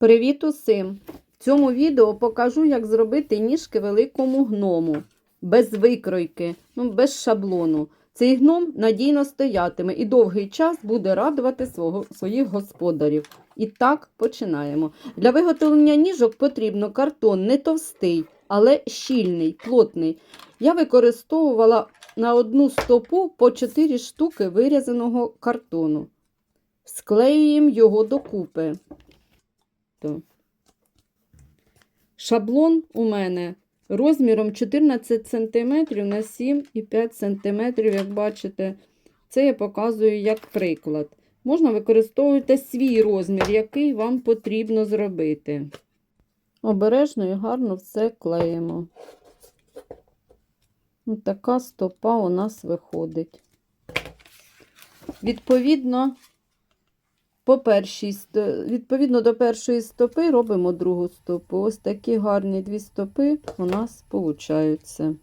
Привіт усім! В цьому відео покажу, як зробити ніжки великому гному. Без викройки, ну, без шаблону. Цей гном надійно стоятиме і довгий час буде радувати свого, своїх господарів. І так починаємо. Для виготовлення ніжок потрібно картон не товстий, але щільний, плотний. Я використовувала на одну стопу по 4 штуки вирізаного картону. Склеюємо його докупи. То. Шаблон у мене розміром 14 см на 7,5 см, як бачите. Це я показую як приклад. Можна використовувати свій розмір, який вам потрібно зробити. Обережно і гарно все клеїмо. Ось така стопа у нас виходить. Відповідно, по першій, відповідно до першої стопи робимо другу стопу. Ось такі гарні дві стопи у нас получаються.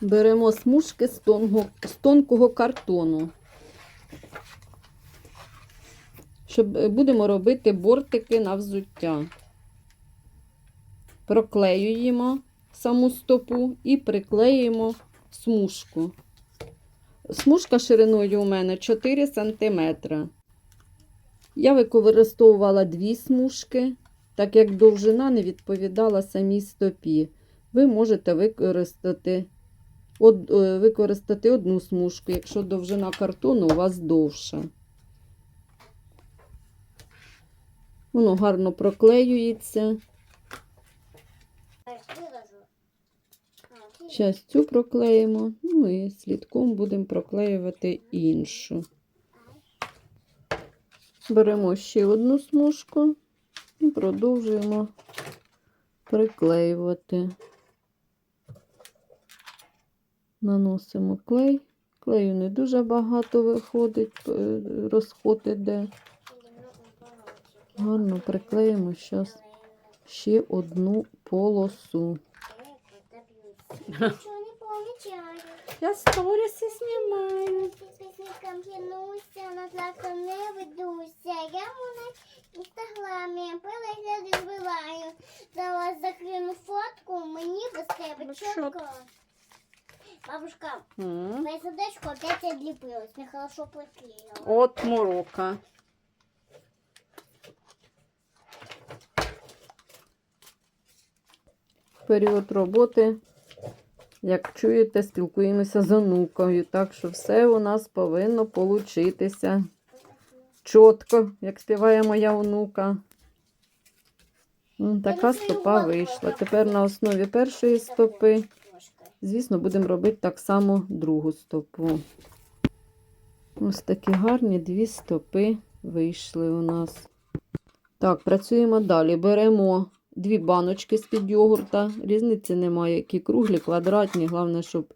Беремо смужки з тонкого, з тонкого картону. Щоб е, будемо робити бортики на взуття. Проклеюємо саму стопу і приклеїмо смужку. Смужка шириною у мене 4 см. Я використовувала дві смужки, так як довжина не відповідала самій стопі. Ви можете використати, од, е, використати одну смужку, якщо довжина картону у вас довша. Воно гарно проклеюється. Зараз цю проклеїмо, ну і слідком будемо проклеювати іншу. Беремо ще одну смужку і продовжуємо приклеювати. Наносимо клей. Клею не дуже багато виходить, е, розход іде. Гарно приклеїмо зараз ще одну полосу. Ничего не помечаю. Я сторіси знімаю. Підписникам клянуся, на трактор не ведуся. Я на інстаграмі перегляди збиваю. Зараз закрину фотку, мені без тебе Ну, чітко. Бабушка, М. моє сердечко опять отлепилось, нехорошо приклеила. От морока. Період роботи, як чуєте, спілкуємося з онукою, так що все у нас повинно получитися чітко, як співає моя онука. Така стопа вийшла. Тепер на основі першої стопи, звісно, будемо робити так само другу стопу. Ось такі гарні дві стопи вийшли у нас. Так, працюємо далі. Беремо дві баночки з-під йогурта. Різниці немає, які круглі, квадратні. Головне, щоб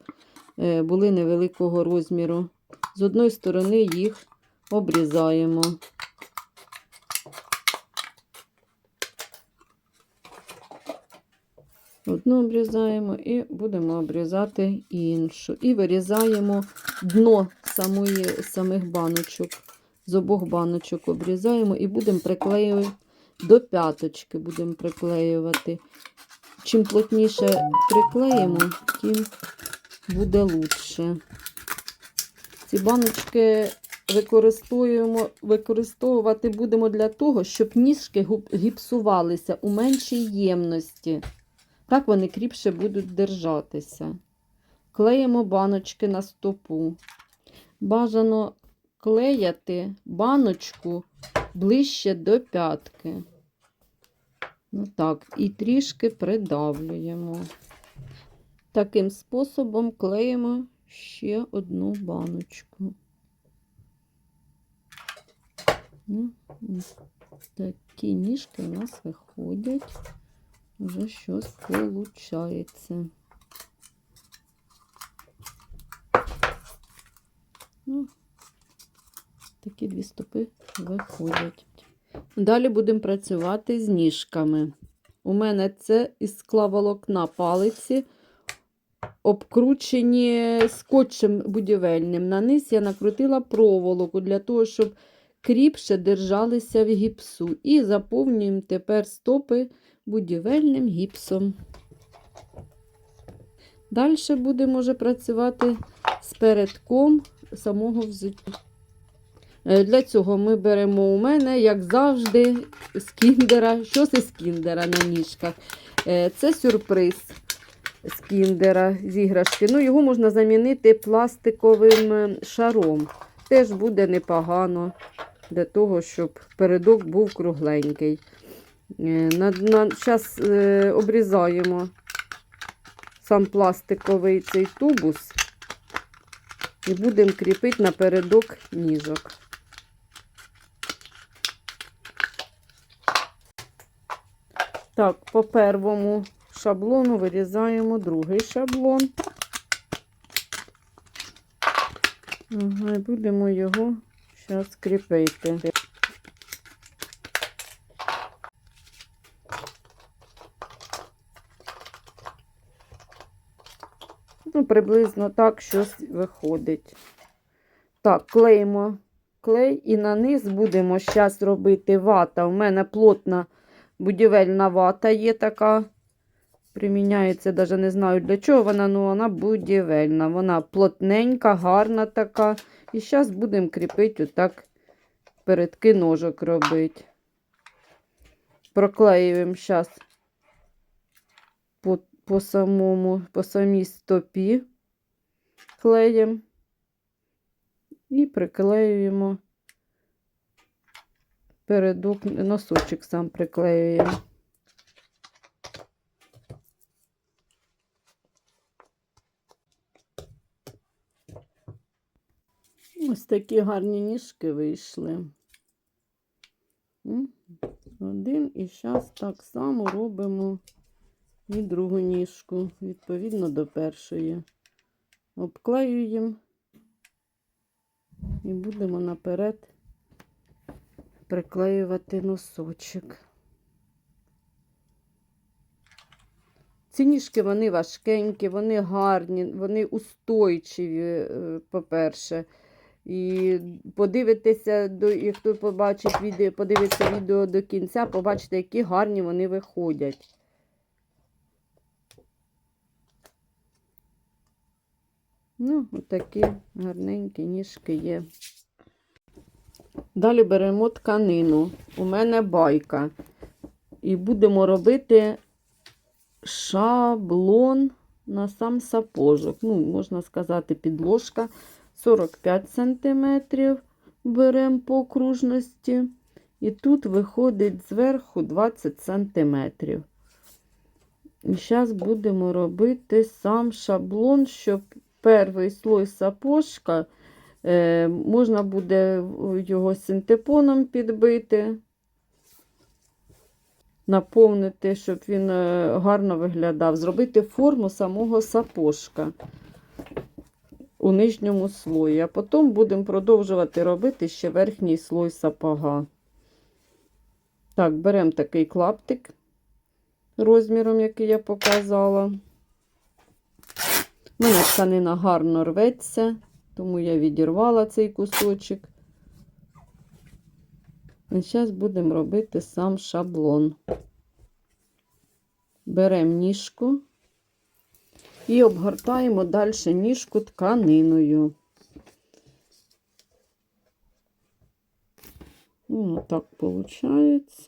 е, були невеликого розміру. З одної сторони їх обрізаємо. Одну обрізаємо і будемо обрізати іншу. І вирізаємо дно самої, самих баночок. З обох баночок обрізаємо і будемо приклеювати до п'яточки. Будемо приклеювати. Чим плотніше приклеїмо, тим буде лучше. Ці баночки використовуємо, використовувати будемо для того, щоб ніжки гіпсувалися у меншій ємності. Так вони кріпше будуть держатися. Клеїмо баночки на стопу. Бажано клеяти баночку ближче до п'ятки. Ну так, і трішки придавлюємо. Таким способом клеїмо ще одну баночку. Ну, такі ніжки у нас виходять. Вже щось получається. Ну, такі дві стопи виходять. Далі будемо працювати з ніжками. У мене це із склаволокна палиці, обкручені скотчем будівельним. На низ я накрутила проволоку для того, щоб кріпше держалися в гіпсу. І заповнюємо тепер стопи будівельним гіпсом. Далі будемо вже працювати з передком самого взуття. Е, Для цього ми беремо у мене, як завжди, з кіндера. Щось із кіндера на ніжках. Е, Це сюрприз з кіндера з іграшки. Ну, його можна замінити пластиковим е, шаром. Теж буде непогано для того, щоб передок був кругленький. Зараз обрізаємо сам пластиковий цей тубус і будемо кріпити на передок ніжок. Так, по первому шаблону вирізаємо другий шаблон. Ага, і будемо його зараз кріпити. Ну, приблизно так щось виходить. Так, клеїмо клей і на низ будемо зараз робити вата. У мене плотна будівельна вата є така. Приміняється, навіть не знаю для чого вона, але вона будівельна. Вона плотненька, гарна така. І зараз будемо кріпити отак передки ножок робити. Проклеюємо зараз по, по самому, по самій стопі клеєм і приклеюємо передок, носочок сам приклеюємо. Ось такі гарні ніжки вийшли. Один і зараз так само робимо і другу ніжку, відповідно до першої. Обклеюємо і будемо наперед приклеювати носочок. Ці ніжки вони важкенькі, вони гарні, вони устойчиві, е, по-перше. І подивитися, і хто побачить відео, подивиться відео до кінця, побачите, які гарні вони виходять. Ну, отакі гарненькі ніжки є. Далі беремо тканину. У мене байка. І будемо робити шаблон на сам сапожок. Ну, можна сказати, підложка 45 см беремо по окружності. І тут виходить зверху 20 см. І зараз будемо робити сам шаблон, щоб перший слой сапожка можна буде його синтепоном підбити, наповнити, щоб він е, гарно виглядав, зробити форму самого сапожка у нижньому слої. А потім будемо продовжувати робити ще верхній слой сапога. Так, беремо такий клаптик розміром, який я показала. У мене тканина гарно рветься, тому я відірвала цей кусочок. І зараз будемо робити сам шаблон. Беремо ніжку і обгортаємо далі ніжку тканиною. Ну, так виходить.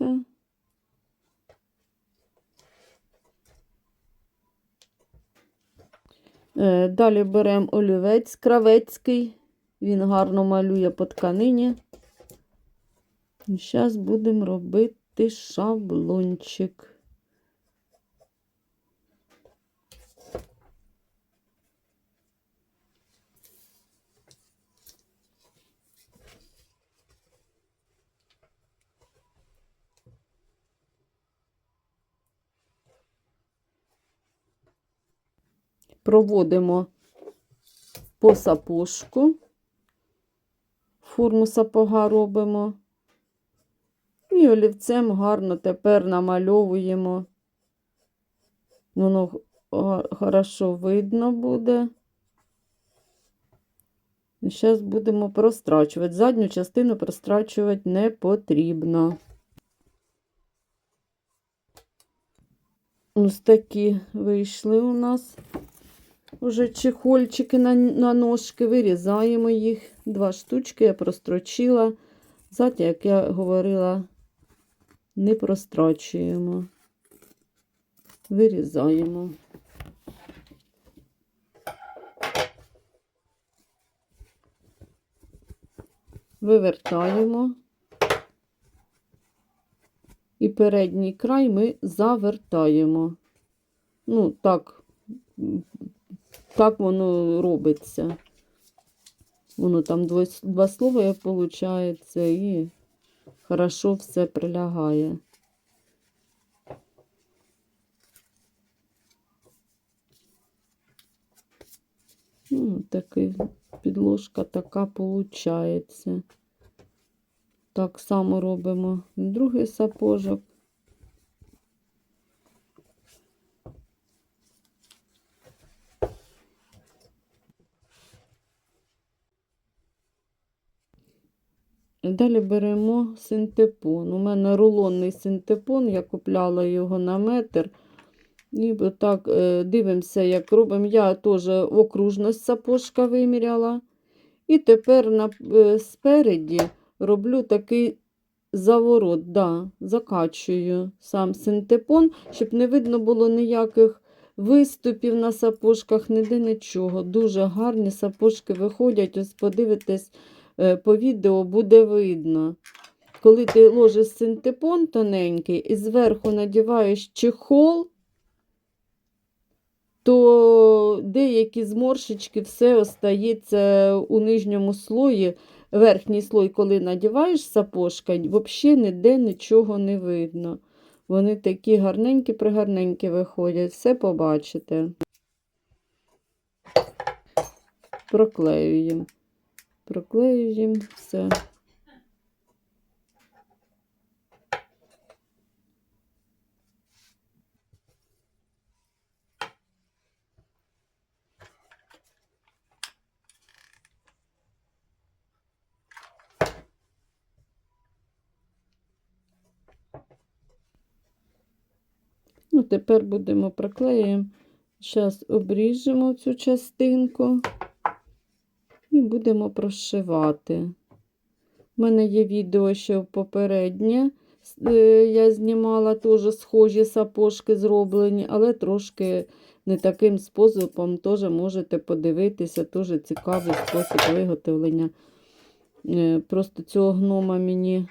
Далі беремо олівець кравецький, він гарно малює по тканині. І зараз будемо робити шаблончик. Проводимо по сапожку, форму сапога робимо. І олівцем гарно тепер намальовуємо. Воно хорошо видно буде. Зараз будемо прострачувати. Задню частину прострачувати не потрібно. Ось такі вийшли у нас уже чехольчики на, на ножки. Вирізаємо їх. Два штучки я прострочила. Зад, як я говорила, не прострачуємо. Вирізаємо. Вивертаємо. І передній край ми завертаємо. Ну, так, так воно робиться. Воно там два слова виходить, і хорошо все прилягає. Ну, такий, підложка така виходить. Так само робимо другий сапожок. Далі беремо синтепон. У мене рулонний синтепон, я купляла його на метр. І отак е, дивимося, як робимо. Я теж окружність сапожка виміряла. І тепер на, е, спереді роблю такий заворот, да, закачую сам синтепон, щоб не видно було ніяких виступів на сапожках, ніде нічого. Дуже гарні сапожки виходять. Ось подивитесь по відео, буде видно. Коли ти ложиш синтепон тоненький і зверху надіваєш чехол, то деякі зморшечки все остається у нижньому слої. Верхній слой, коли надіваєш сапожка, взагалі ніде нічого не видно. Вони такі гарненькі, пригарненькі виходять, все побачите. Проклеюємо. Проклеюємо все. Ну, тепер будемо проклеїмо. Зараз обріжемо цю частинку і будемо прошивати. У мене є відео ще попереднє. е, Я знімала теж схожі сапожки зроблені, але трошки не таким способом теж можете подивитися, теж цікавий спосіб виготовлення. Е, Просто цього гнома мені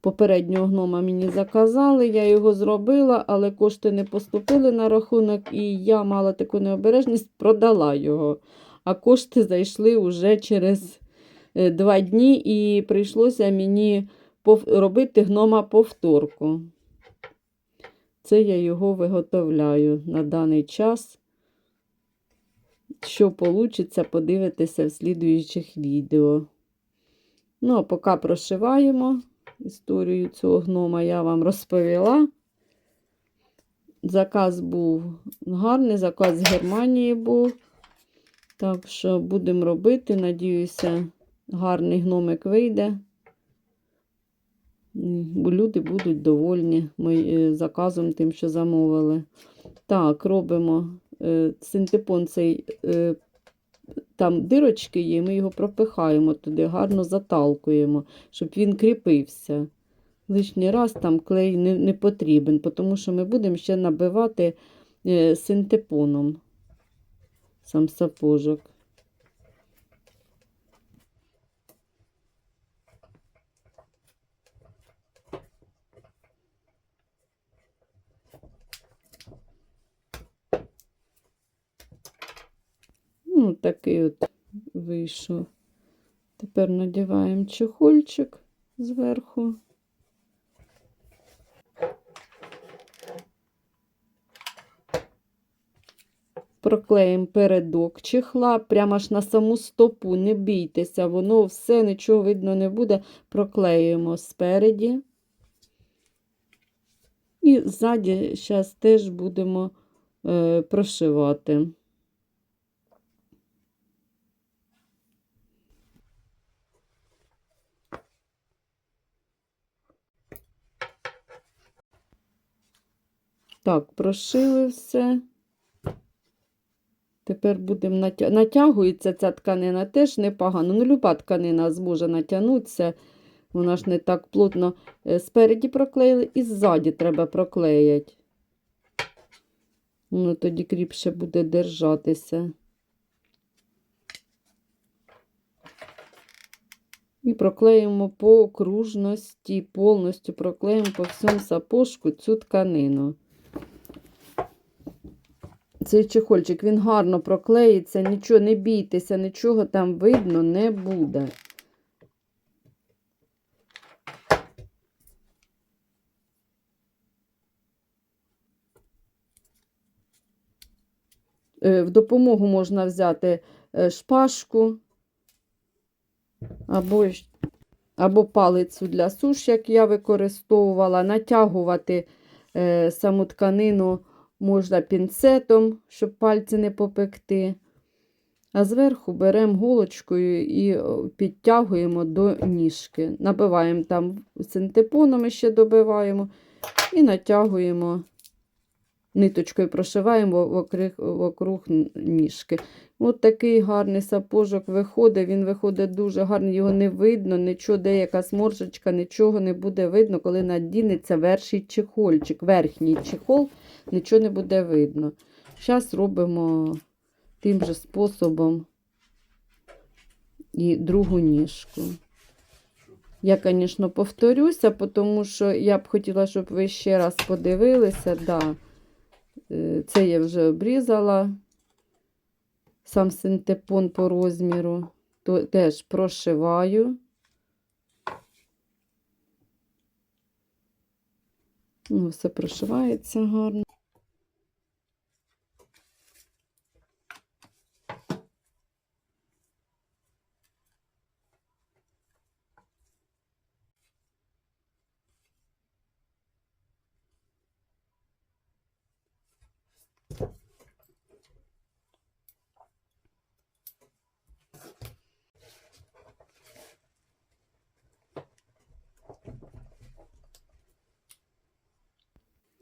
Попереднього гнома мені заказали, я його зробила, але кошти не поступили на рахунок, і я мала таку необережність, продала його. А кошти зайшли вже через е, два дні, і прийшлося мені робити гнома повторку. Це я його виготовляю на даний час. Що вийде, подивитися в слідуючих відео. Ну, а поки прошиваємо. Історію цього гнома я вам розповіла. Заказ був гарний, заказ з Германії був. Так що будемо робити. Надіюся, гарний гномик вийде. Люди будуть довольні заказом тим, що замовили. Так, робимо е, синтепон цей, е, там дирочки є, ми його пропихаємо туди, гарно заталкуємо, щоб він кріпився. Лишній раз там клей не, не потрібен, тому що ми будемо ще набивати е, синтепоном сам сапожок. Ну, такий от вийшов. Тепер надіваємо чехольчик зверху. проклеїмо передок чехла, прямо ж на саму стопу, не бійтеся, воно все нічого видно не буде, проклеюємо спереді. І ззаді зараз теж будемо е, прошивати. Так, прошили все. Тепер будемо натя... натягується ця тканина теж непогано. Ну, люба тканина зможе натягнутися. Вона ж не так плотно Е, спереді проклеїли і ззаді треба проклеїти. Воно тоді кріпше буде держатися. І проклеїмо по окружності, повністю проклеїмо по всьому сапожку цю тканину. Цей чехольчик, він гарно проклеїться, нічого не бійтеся, нічого там видно не буде. Е, В допомогу можна взяти е, шпажку або, або палицю для суш, як я використовувала, натягувати е, саму тканину можна пінцетом, щоб пальці не попекти. А зверху беремо голочкою і підтягуємо до ніжки. Набиваємо там синтепоном ще добиваємо і натягуємо ниточкою, прошиваємо вокруг, ніжки. От такий гарний сапожок виходить. Він виходить дуже гарний, його не видно, нічого, де якась моршечка, нічого не буде видно, коли надінеться верхній чехольчик. Верхній чехол, нічого не буде видно. Зараз робимо тим же способом і другу ніжку. Я, звісно, повторюся, тому що я б хотіла, щоб ви ще раз подивилися. Да. Е, Це я вже обрізала сам синтепон по розміру, то теж прошиваю. Ну, все прошивається гарно.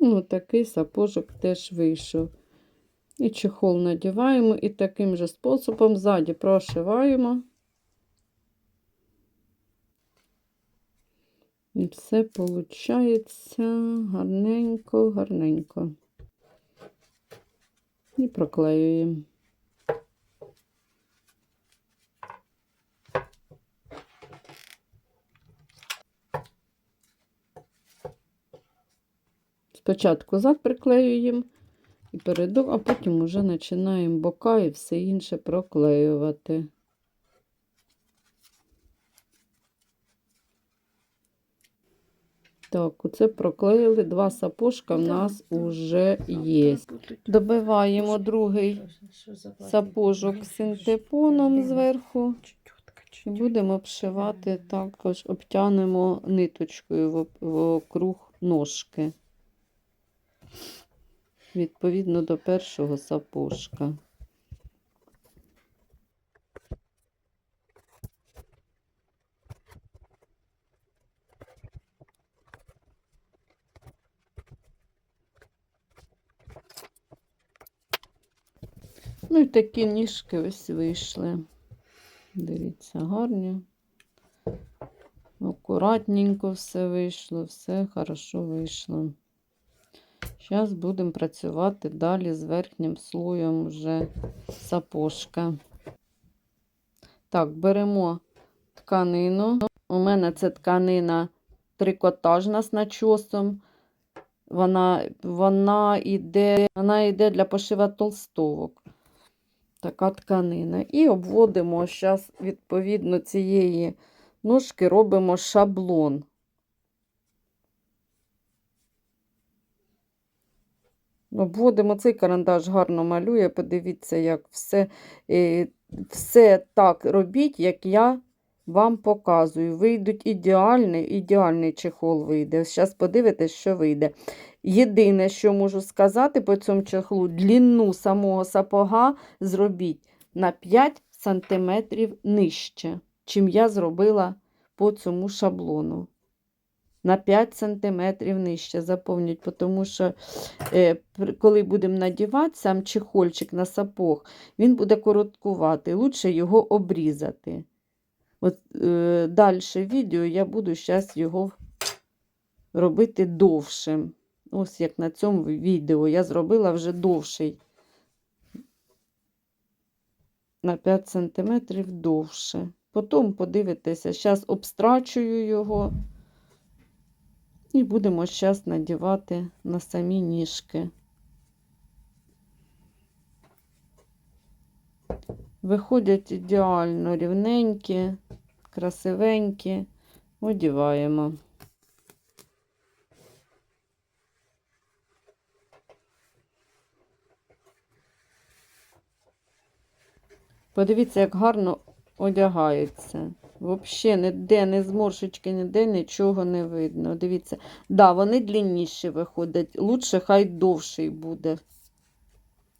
Ну, такий сапожок теж вийшов. І чехол надіваємо, і таким же способом ззаді прошиваємо. І все виходить гарненько, гарненько. І проклеюємо. Спочатку зад приклеюємо і переду, а потім вже починаємо бока і все інше проклеювати. Так, оце проклеїли, два сапожка в нас вже є. Добиваємо другий сапожок синтепоном зверху. І будемо обшивати також, обтянемо ниточкою вокруг ножки. Відповідно до першого сапожка. Ну і такі ніжки ось вийшли. Дивіться, гарні. Акуратненько все вийшло, все хорошо вийшло. Зараз будемо працювати далі з верхнім слоєм вже сапожка. Так, беремо тканину. У мене це тканина трикотажна з начосом. Вона, вона, йде, вона йде для пошива толстовок. Така тканина. І обводимо зараз, відповідно, цієї ножки робимо шаблон. Обводимо цей карандаш гарно малює. Подивіться, як все, е, все так робіть, як я вам показую. Вийдуть ідеальний, ідеальний чехол вийде. Зараз подивитесь, що вийде. Єдине, що можу сказати по цьому чехлу, длину самого сапога зробіть на 5 см нижче, чим я зробила по цьому шаблону. На 5 см нижче заповнюють, тому що е, коли будемо надівати сам чехольчик на сапог, він буде короткуватий, лучше його обрізати. От е, далі відео я буду зараз його робити довшим. Ось як на цьому відео я зробила вже довший. На 5 см довше. Потім подивитися, зараз обстрачую його. І будемо зараз надівати на самі ніжки. Виходять ідеально рівненькі, красивенькі. Одіваємо. Подивіться, як гарно одягаються. Взагалі ніде, не зморшечки, ніде нічого не видно. Дивіться, да, вони длинніші виходять. Лучше хай довший буде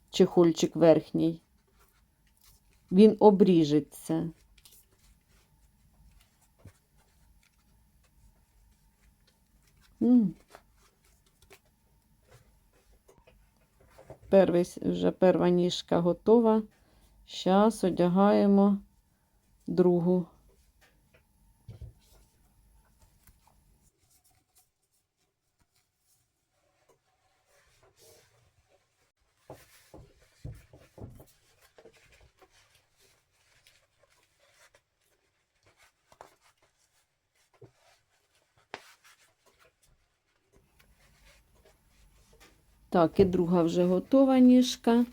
чехольчик верхній. Він обріжеться. Перший, вже перша ніжка готова. Зараз одягаємо другу. Так, і друга вже готова ніжка.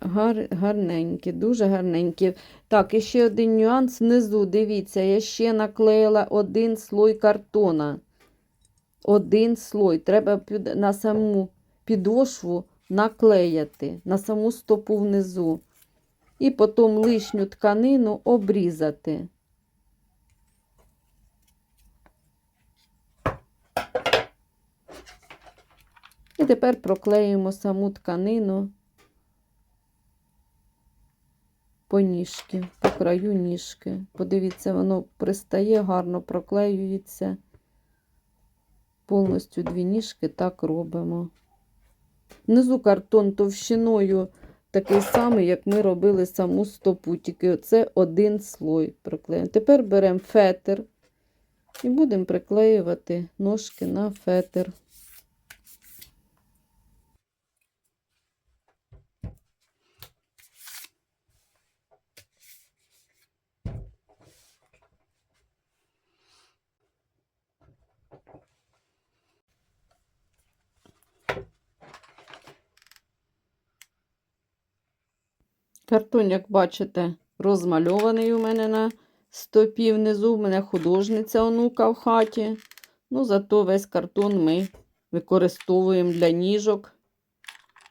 Гар, гарненькі, дуже гарненькі. Так, і ще один нюанс внизу. Дивіться, я ще наклеїла один слой картона. Один слой. Треба на саму підошву наклеяти, на саму стопу внизу. І потім лишню тканину обрізати. І тепер проклеїмо саму тканину по ніжки, по краю ніжки. Подивіться, воно пристає, гарно проклеюється. Повністю дві ніжки так робимо. Внизу картон товщиною такий самий, як ми робили саму стопу, тільки оце один слой приклеїмо. Тепер беремо фетр і будемо приклеювати ножки на фетр. Картон, як бачите, розмальований у мене на стопі внизу. У мене художниця онука в хаті. Ну, зато весь картон ми використовуємо для ніжок,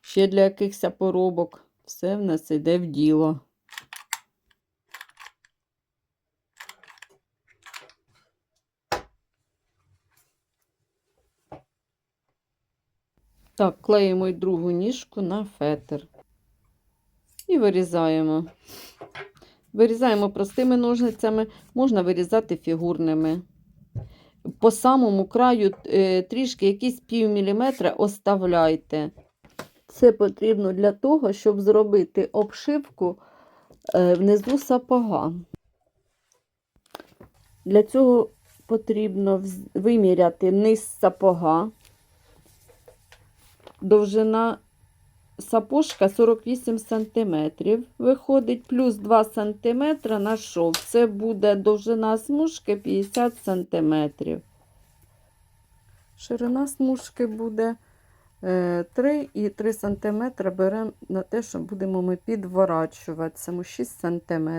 ще для якихось поробок. Все в нас йде в діло. Так, клеїмо й другу ніжку на фетр. І вирізаємо. Вирізаємо простими ножницями, можна вирізати фігурними. По самому краю е, трішки якісь пів міліметра оставляйте. Це потрібно для того, щоб зробити обшивку е, внизу сапога. Для цього потрібно виміряти низ сапога. Довжина сапожка 48 см. Виходить плюс 2 см на шов. Це буде довжина смужки 50 см. Ширина смужки буде е, 3 і 3 см беремо на те, що будемо ми підворачувати саму 6 см.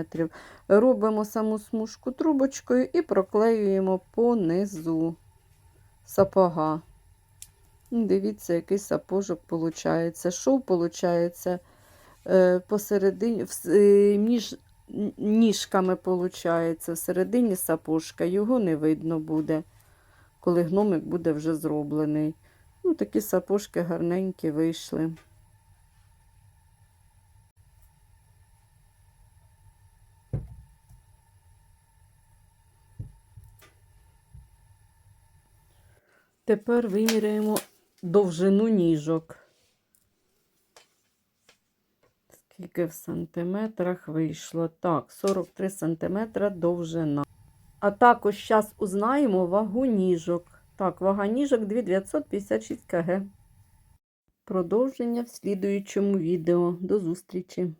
Робимо саму смужку трубочкою і проклеюємо по низу сапога. Ну, Дивіться, який сапожок виходить. Шов виходить посередині, е, між ніжками виходить, всередині сапожка. Його не видно буде, коли гномик буде вже зроблений. Ну, такі сапожки гарненькі вийшли. Тепер виміряємо довжину ніжок. Скільки в сантиметрах вийшло? Так, 43 сантиметра довжина. А також зараз узнаємо вагу ніжок. Так, вага ніжок 2956 кг. Продовження в слідуючому відео. До зустрічі!